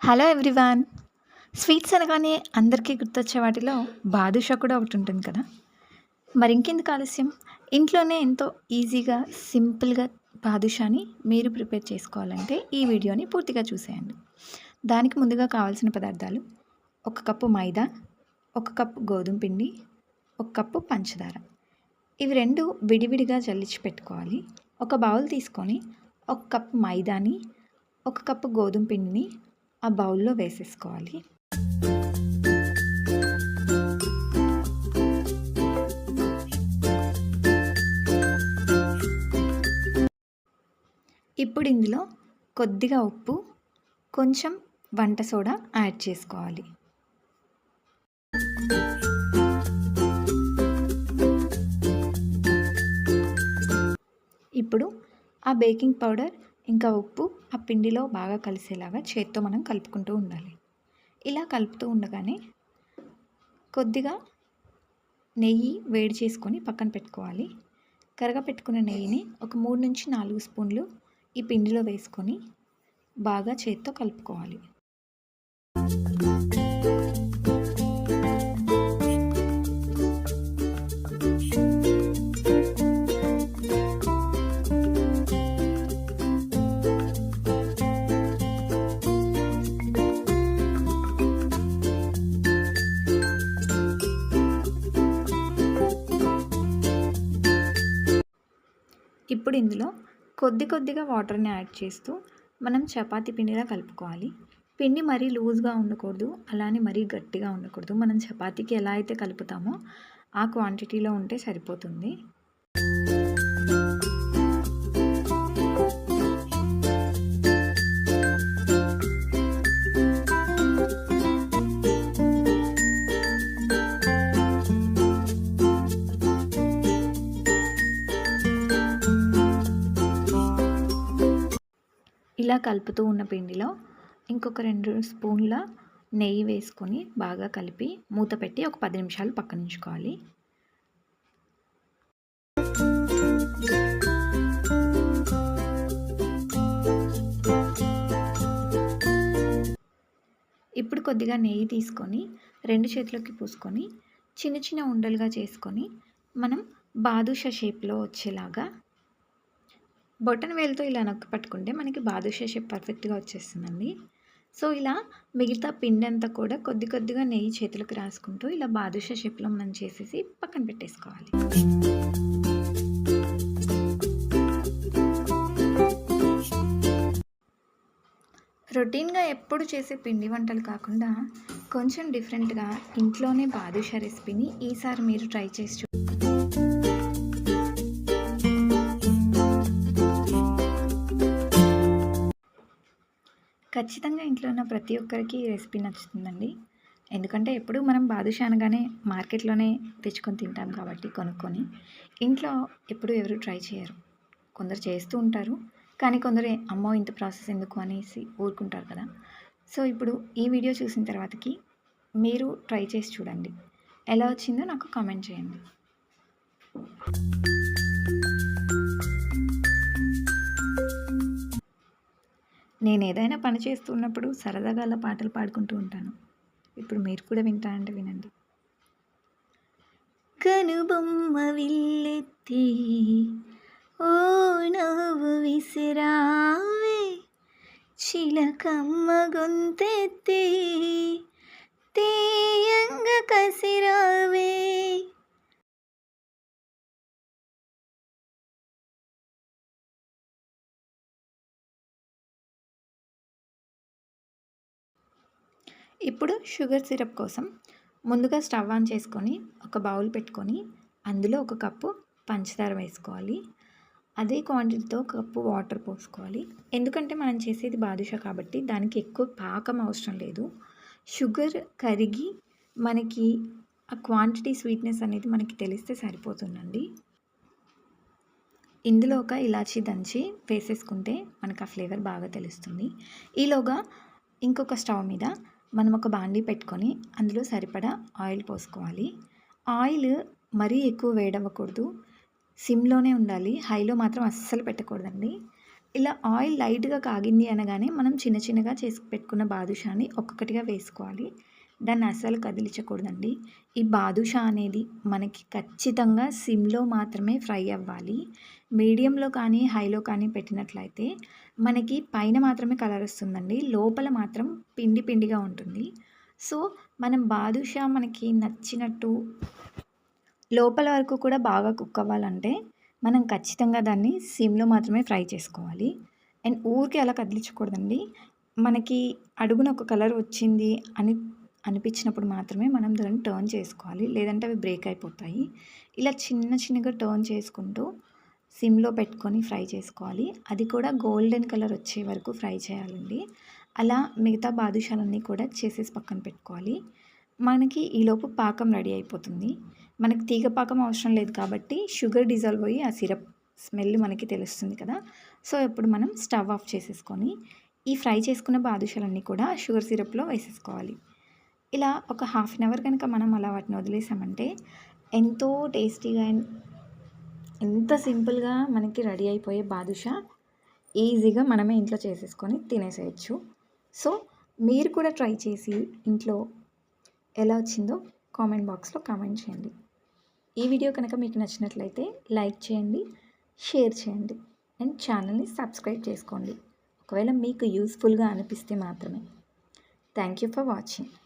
Hello everyone. Sweets అనగానే అందరికీ గుర్తొచ్చే వాటిలో బాదుషా కూడా ఒకటి ఉంటుంది కదా? మరి ఇంకెందుకు ఆలస్యం? ఇంట్లోనే ఎంతో ఈజీగా సింపుల్గా బాదుషాని మీరు ప్రిపేర్ చేసుకోవాలంటే ఈ వీడియోని పూర్తిగా చూసేయండి. దానికి ముందుగా కావాల్సిన పదార్థాలు ఒక కప్పు మైదా ఒక కప్పు గోధుమ పిండి ఒక కప్పు పంచదార. ఇవి రెండు విడివిడిగా జల్లించి పెట్టుకోవాలి. ఒక బౌల్ తీసుకొని ఒక కప్పు మైదాని ఒక కప్పు గోధుమ పిండిని ఆ బౌల్లో వేసేసుకోవాలి. ఇప్పుడు ఇందులో కొద్దిగా ఉప్పు కొంచెం వంట సోడా యాడ్ చేసుకోవాలి. ఇప్పుడు ఆ బేకింగ్ పౌడర్ ఇంకా ఉప్పు ఆ పిండిలో బాగా కలిసేలాగా చేత్తో మనం కలుపుకుంటూ ఉండాలి. ఇలా కలుపుతూ ఉండగానే కొద్దిగా నెయ్యి వేడి చేసుకొని పక్కన పెట్టుకోవాలి. కరగ పెట్టుకున్న నెయ్యిని ఒక మూడు నుంచి నాలుగు స్పూన్లు ఈ పిండిలో వేసుకొని బాగా చేత్తో కలుపుకోవాలి. ఇప్పుడు ఇందులో కొద్ది కొద్దిగా వాటర్ని యాడ్ చేస్తూ మనం చపాతి పిండిలా కలుపుకోవాలి. పిండి మరీ లూజ్గా ఉండకూడదు అలానే మరీ గట్టిగా ఉండకూడదు. మనం చపాతీకి ఎలా అయితే కలుపుతామో ఆ క్వాంటిటీలో ఉంటే సరిపోతుంది. ఇలా కలుపుతూ ఉన్న పిండిలో ఇంకొక రెండు స్పూన్ల నెయ్యి వేసుకొని బాగా కలిపి మూత పెట్టి ఒక పది నిమిషాలు పక్కన ఉంచుకోవాలి ఇప్పుడు కొద్దిగా నెయ్యి తీసుకొని రెండు చేతులకి పూసుకొని చిన్న చిన్న ఉండలుగా చేసుకొని మనం బాదుషా షేప్లో వచ్చేలాగా బొటన్ వేలుతో ఇలా నొక్కి పట్టుకుంటే మనకి బాదుషా షేప్ పర్ఫెక్ట్గా వచ్చేస్తుందండి. సో ఇలా మిగతా పిండి అంతా కూడా కొద్ది కొద్దిగా నెయ్యి చేతులకు రాసుకుంటూ ఇలా బాదుషా షేప్లో మనం చేసేసి పక్కన పెట్టేసుకోవాలి. రొటీన్గా ఎప్పుడు చేసే పిండి వంటలు కాకుండా కొంచెం డిఫరెంట్గా ఇంట్లోనే బాదుషా రెసిపీని ఈసారి మీరు ట్రై చేసి చూ ఖచ్చితంగా ఇంట్లో ఉన్న ప్రతి ఒక్కరికి ఈ రెసిపీ నచ్చుతుందండి. ఎందుకంటే ఎప్పుడు మనం బాదుషా అనగానే మార్కెట్లోనే తెచ్చుకొని తింటాం కాబట్టి కొనుక్కొని. ఇంట్లో ఎప్పుడు ఎవరు ట్రై చేయరు. కొందరు చేస్తూ ఉంటారు. కానీ కొందరు అమ్మో ఇంత ప్రాసెస్ ఎందుకు? అనేసి ఊరుకుంటారు కదా. సో ఇప్పుడు ఈ వీడియో చూసిన తర్వాతకి మీరు ట్రై చేసి చూడండి. ఎలా వచ్చిందో నాకు కామెంట్ చేయండి. నేను ఏదైనా పని చేస్తున్నప్పుడు సరదాగా అలా పాటలు పాడుకుంటూ ఉంటాను. ఇప్పుడు మీరు కూడా వింటా అంటే వినండి. కనుబొమ్మ విల్లెత్తి ఓ నవ్వు విసిరావే చిలకమ్మ గొంతెత్తి తేయంగ కసిరావే. ఇప్పుడు షుగర్ సిరప్ కోసం ముందుగా స్టవ్ ఆన్ చేసుకొని ఒక బౌల్ పెట్టుకొని అందులో ఒక కప్పు పంచదార వేసుకోవాలి. అదే క్వాంటిటీతో కప్పు వాటర్ పోసుకోవాలి. ఎందుకంటే మనం చేసేది బాదుషా కాబట్టి దానికి ఎక్కువ పాకం అవసరం లేదు. షుగర్ కరిగి మనకి ఆ క్వాంటిటీ స్వీట్నెస్ అనేది మనకి తెలిస్తే సరిపోతుందండి. ఇందులో ఒక ఇలాచీ దంచి వేసేసుకుంటే మనకు ఆ ఫ్లేవర్ బాగా తెలుస్తుంది. ఈలోగా ఇంకొక స్టవ్ మీద మనం ఒక బాండీ పెట్టుకొని అందులో సరిపడా ఆయిల్ పోసుకోవాలి ఆయిల్ మరీ ఎక్కువ వేడవ్వకూడదు సిమ్లోనే ఉండాలి హైలో మాత్రం అస్సలు పెట్టకూడదండి ఇలా ఆయిల్ లైట్‌గా కాగింది అనగానే మనం చిన్న చిన్నగా చేసి పెట్టుకున్న బాదుషాని ఒక్కొక్కటిగా వేసుకోవాలి. దాన్ని అస్సలు కదిలించకూడదండి. ఈ బాదుషా అనేది మనకి ఖచ్చితంగా సిమ్‌లో మాత్రమే ఫ్రై అవ్వాలి. మీడియంలో కానీ, హైలో కానీ పెట్టినట్లయితే మనకి పైన మాత్రమే కలర్ వస్తుందండి. లోపల మాత్రం పిండి పిండిగా ఉంటుంది. సో, మనం బాదుషా మనకి నచ్చినట్టు లోపల వరకు కూడా బాగా కుక్ అవ్వాలంటే మనం ఖచ్చితంగా దాన్ని సిమ్‌లో మాత్రమే ఫ్రై చేసుకోవాలి. అండ్ ఊరికే అలా కదిలించకూడదండి. మనకి అడుగున ఒక కలర్ వచ్చింది అని అనిపించినప్పుడు మాత్రమే మనం దాన్ని టర్న్ చేసుకోవాలి. లేదంటే అవి బ్రేక్ అయిపోతాయి. ఇలా చిన్న చిన్నగా టర్న్ చేసుకుంటూ సిమ్‌లో పెట్టుకొని ఫ్రై చేసుకోవాలి. అది కూడా గోల్డెన్ కలర్ వచ్చే వరకు ఫ్రై చేయాలండి. అలా మిగతా బాదుషాలన్నీ కూడా చేసేసి పక్కన పెట్టుకోవాలి. మనకి ఈలోపు పాకం రెడీ అయిపోతుంది. మనకి తీగ పాకం అవసరం లేదు కాబట్టి షుగర్ డిజాల్వ్ అయ్యి ఆ సిరప్ స్మెల్ మనకి తెలుస్తుంది కదా! సో, ఇప్పుడు మనం స్టవ్ ఆఫ్ చేసేసుకొని ఈ ఫ్రై చేసుకున్న బాదుషాలన్నీ కూడా షుగర్ సిరప్‌లో వేసేసుకోవాలి. ఇలా ఒక హాఫ్ అన్ అవర్ కనుక మనం అలా వాటిని వదిలేసామంటే ఎంతో టేస్టీగా అండ్ ఎంత సింపుల్‌గా మనకి రెడీ అయిపోయే బాదుషా ఈజీగా మనమే ఇంట్లో చేసేసుకొని తినేసేయొచ్చు. సో, మీరు కూడా ట్రై చేసి ఇంట్లో ఎలా వచ్చిందో కామెంట్ బాక్స్‌లో కామెంట్ చేయండి. ఈ వీడియో కనుక మీకు నచ్చినట్లయితే లైక్ చేయండి, షేర్ చేయండి అండ్ ఛానల్‌ని సబ్స్క్రైబ్ చేసుకోండి. ఒకవేళ మీకు యూస్ఫుల్గా అనిపిస్తే మాత్రమే. Thank you for watching.